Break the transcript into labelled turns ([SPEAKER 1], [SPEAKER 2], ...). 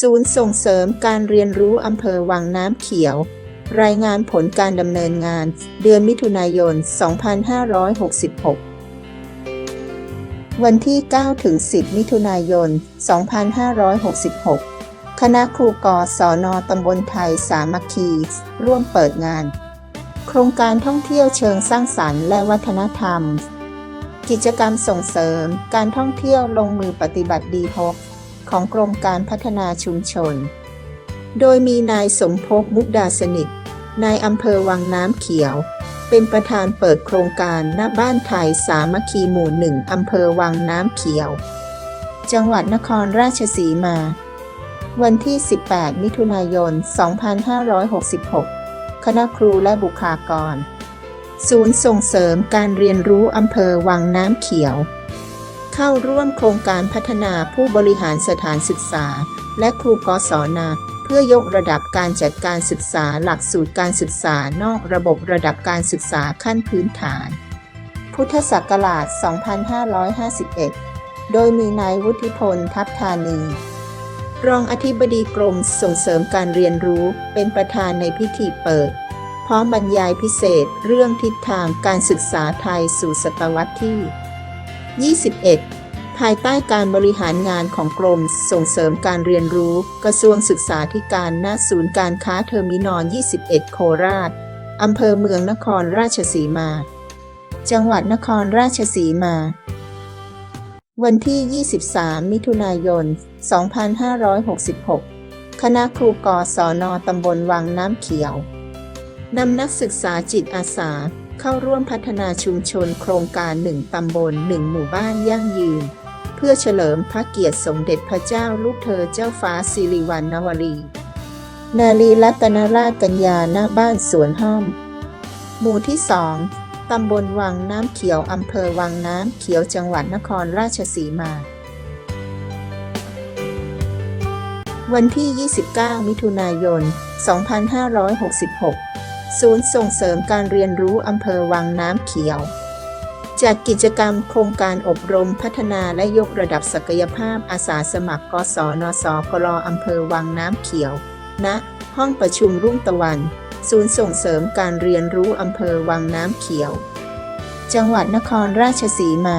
[SPEAKER 1] ศูนย์ส่งเสริมการเรียนรู้อำเภอวังน้ำเขียว รายงานผลการดำเนินงาน เดือนมิถุนายน 2566 วันที่ 9 ถึง 10 มิถุนายน 2566 คณะครูกศนตำบลไทยสามัคคี ร่วมเปิดงาน โครงการท่องเที่ยวเชิงสร้างสรรค์และวัฒนธรรม กิจกรรมส่งเสริม การท่องเที่ยวลงมือปฏิบัติดีพบ ของกรมการพัฒนาชุมชน โดยมีนายสมภพมุกดาสนิท นายอำเภอวังน้ำเขียว เป็นประธานเปิดโครงการณบ้านไทยสามัคคีหมู่หนึ่งอำเภอวังน้ำเขียว จังหวัดนครราชสีมา วันที่ 18 มิถุนายน 2566 คณะครูและบุคลากร ศูนย์ส่งเสริมการเรียนรู้อำเภอวังน้ำเขียว เข้าร่วมโครงการพัฒนาผู้บริหารสถานศึกษา และครูกศนเพื่อยกระดับการจัดการศึกษาหลักสูตรการศึกษานอกระบบระดับการศึกษาขั้นพื้นฐาน พุทธศักราช 2551 โดยมีนายวุฒิพลทัพธานี รองอธิบดีกรมส่งเสริมการเรียนรู้เป็นประธานในพิธีเปิด พร้อมบรรยายพิเศษเรื่องทิศทางการศึกษาไทยสู่ศตวรรษที่ 21 ภายใต้การบริหารงานของกรมส่งเสริมการเรียนรู้ กระทรวงศึกษาธิการณศูนย์การค้าเทอร์มินอล 21 โคราช อำเภอเมืองนครราชสีมา จังหวัดนครราชสีมา วันที่ 23 มิถุนายน 2566 คณะครูกศนตำบลวังน้ำเขียวนำนักศึกษาจิตอาสา เข้าร่วมพัฒนาชุมชนโครงการหนึ่งตำบลหนึ่งหมู่บ้านยั่งยืน เพื่อเฉลิมพระเกียรติสมเด็จพระเจ้าลูกเธอเจ้าฟ้าสิริวัณณวรี นารีรัตนราชกัญญาณบ้านสวนห้อม หมู่ที่สองตำบลวังน้ำเขียวอำเภอวังน้ำเขียวจังหวัดนครราชสีมา วันที่ 29 มิถุนายน 2566 ศูนย์ส่งเสริมการเรียนรู้อำเภอวังน้ำเขียว จัดกิจกรรมโครงการอบรมพัฒนาและยกระดับศักยภาพอาสาสมัครกศนสกรอำเภอวังน้ำเขียวณห้องประชุมรุ่งตะวัน ศูนย์ส่งเสริมการเรียนรู้อำเภอวังน้ำเขียว จังหวัดนครราชสีมา